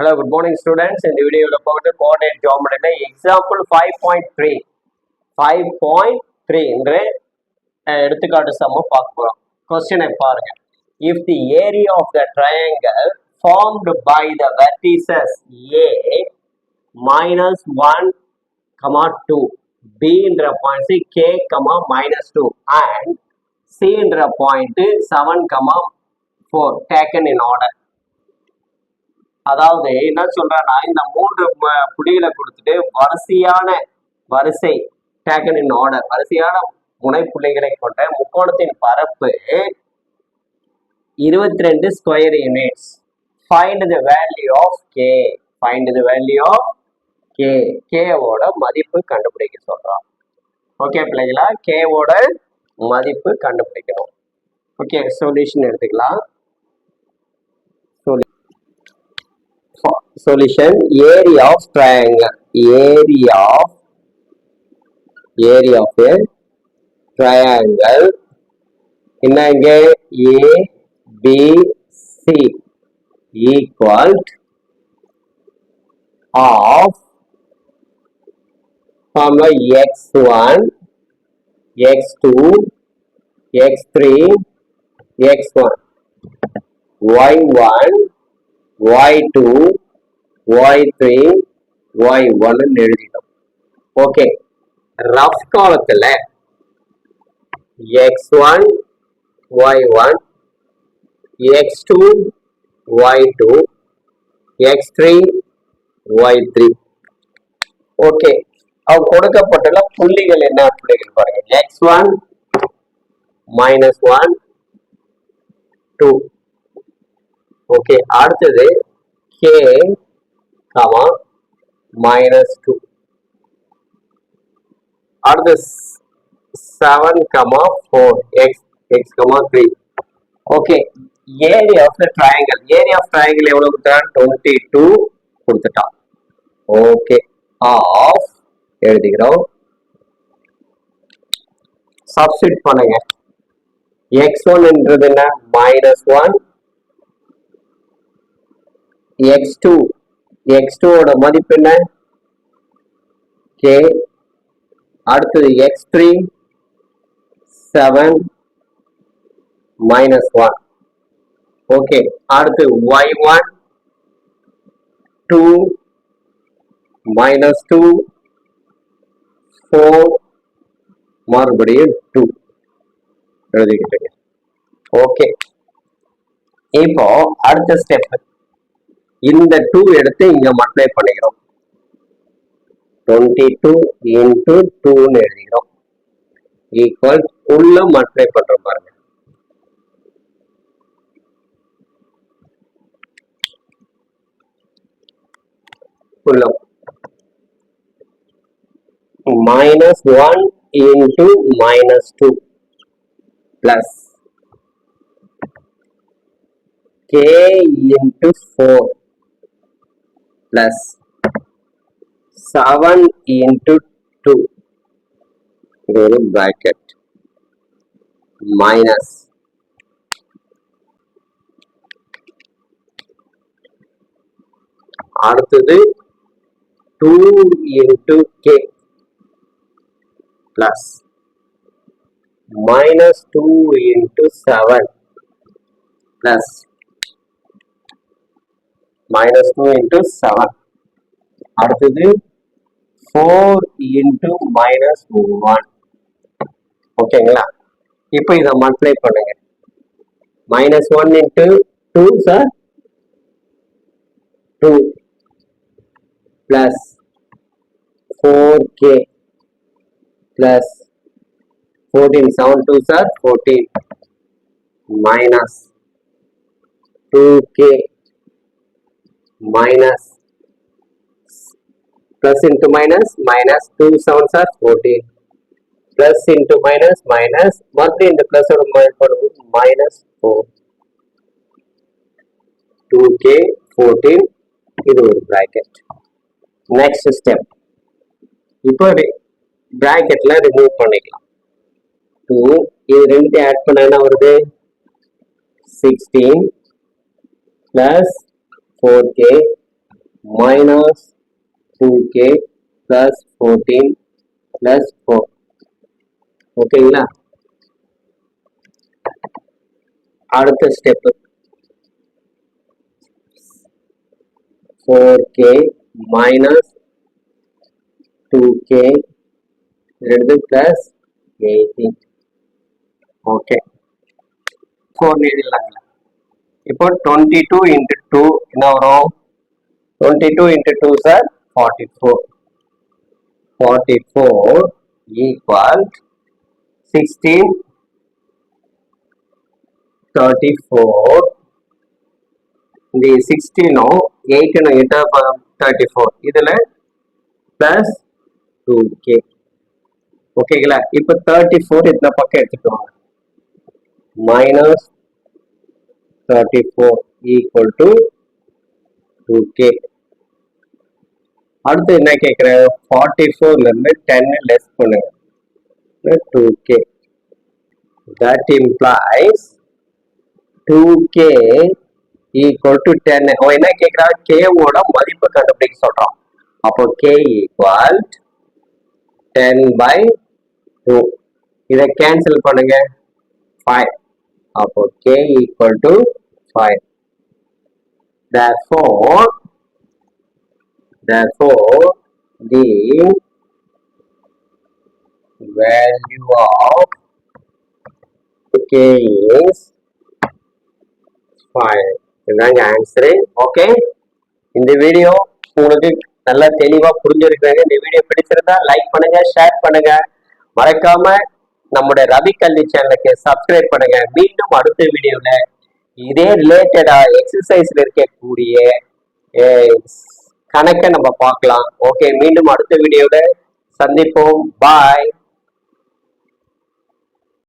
Hello good morning students இந்த வீடியோவில் போட்டு coordinate ஜாமெண்ட்னா example five point three five point த்ரீங்கிற எடுத்துக்காட்டு சம்ம பார்க்க போகிறோம் கொஸ்டினை பாருங்க if the area of the triangle formed by the vertices A minus one comma two பின்ற points K comma minus two and சின்ற point seven comma four taken in order அதாவது என்ன சொல்றேன்னா இந்த மூன்று புள்ளிகளை கொடுத்துட்டு வரிசையான வரிசை டேக்கன் இன் ஆர்டர் வரிசையான புள்ளிகளை கொண்ட முக்கோணத்தின் பரப்பு இருபத்தி ரெண்டு square units find the value of K find the value of K கேவோட மதிப்பு கண்டுபிடிக்க சொல்றோம் ஓகே பிள்ளைங்களா கேவோட மதிப்பு கண்டுபிடிக்கணும் ஓகே சொல்யூஷன் எடுத்துக்கலாம் solution area of triangle area of area of a triangle என்ன இங்க A B C equal of comma x1 x2 x3 x1 y1 Y two Y three Y ஒன்னு எழுதிட்டோம் ஓகே ரஃப் காலத்தில் X one Y one X two Y two X three Y three okay அவன் கொடுக்கப்பட்டுள்ள புள்ளிகள் என்ன புள்ளிகள் பாருங்க X one minus one two okay அடுத்தது கே காமா மைனஸ் டூ அடுத்து seven comma four X X comma three okay area of the triangle area of triangle எவ்வளோ கொடுத்தாரு டுவெண்ட்டி டூ கொடுத்துட்டான் ஓகே ஆஃப் எழுதிக்கிறோம் சப்ஸ்டிட் பண்ணுங்க எக்ஸ் ஒன் என்றது என்ன minus one x2 x2 ஓட மதிப்பு என்ன k அடுத்து x3 7 minus 1 ஓகே அடுத்து y1 2 minus 2 4 மறுபடியும் 2 எழுதிக்கிட்டு ஓகே இப்போ அடுத்த ஸ்டெப் இந்த 2 எடுத்து இங்க मल्टीप्लाई பண்ணிக்கிறோம் 22 * 2 னு எழுதறோம் ஈக்குவல் உள்ள मल्टीप्लाई பண்றோம் பாருங்க உள்ள -1 * -2 + k * 4 plus 7 into 2 into bracket minus 2 into k plus minus 2 into 7 plus minus 2 into 7 அடுத்தது 4 into minus 1 ஓகேங்களா இப்போ இதை மல்டிப்ளை பண்ணுங்க minus one into two sir two plus four K plus fourteen seven two sir fourteen minus two K minus plus into minus minus 2 sounds are 14 plus into minus minus ಮೊದಲು ಇಂದ plus ಅವರು ಮಾಡ್ಕೊಡ್ಬೋದು minus four two K fourteen ಇದು ஒரு bracket next step இப்போ பிராக்கெட்ல remove பண்ணிக்கலாம் two இது ரெண்டு add பண்ணா வருது sixteen plus four K minus two K plus fourteen plus four okay அடுத்த step four K minus two K plus eighteen okay coordinate இப்போ டுவெண்ட்டி டூ இன்ட்டு டூ என்ன வரும் twenty two into two sir forty four forty four equal sixteen thirty four இந்த சிக்ஸ்டீனும் எயிட்டீனும் எட்டா thirty four இதில் plus two K ஓகேங்களா இப்போ தேர்ட்டி ஃபோர் இந்த பக்கம் எடுத்துக்கோங்க மைனஸ் 34 equal to 2k அடுத்து என்ன கேட்குறேன் ஃபார்ட்டி ஃபோர்லேருந்து டென்னு லெஸ் பண்ணுங்க two K that implies two K equal to ten அவன் என்ன கேட்குறான் கேவோட மதிப்பு கண்டுபிடிக்க சொல்கிறான் அப்போ K equal ten by two இதை கேன்சல் பண்ணுங்க ஃபைவ் அப்போ K equal to fire. therefore therefore the value of k is 5 இதுதாங்க ஆன்சரு ஓகே இந்த வீடியோ உங்களுக்கு நல்லா தெளிவா புரிஞ்சிருக்காங்க இந்த வீடியோ பிடிச்சிருந்தா லைக் பண்ணுங்க ஷேர் பண்ணுங்க மறக்காம நம்முடைய ரவி கல்வி சேனலுக்கு சப்ஸ்கிரைப் பண்ணுங்க மீண்டும் அடுத்த வீடியோவில் இதே ரிலேட்டடா எக்ஸசைஸ்ல இருக்கக்கூடிய கணக்கை நம்ம பார்க்கலாம் ஓகே மீண்டும் அடுத்த வீடியோட சந்திப்போம் பாய்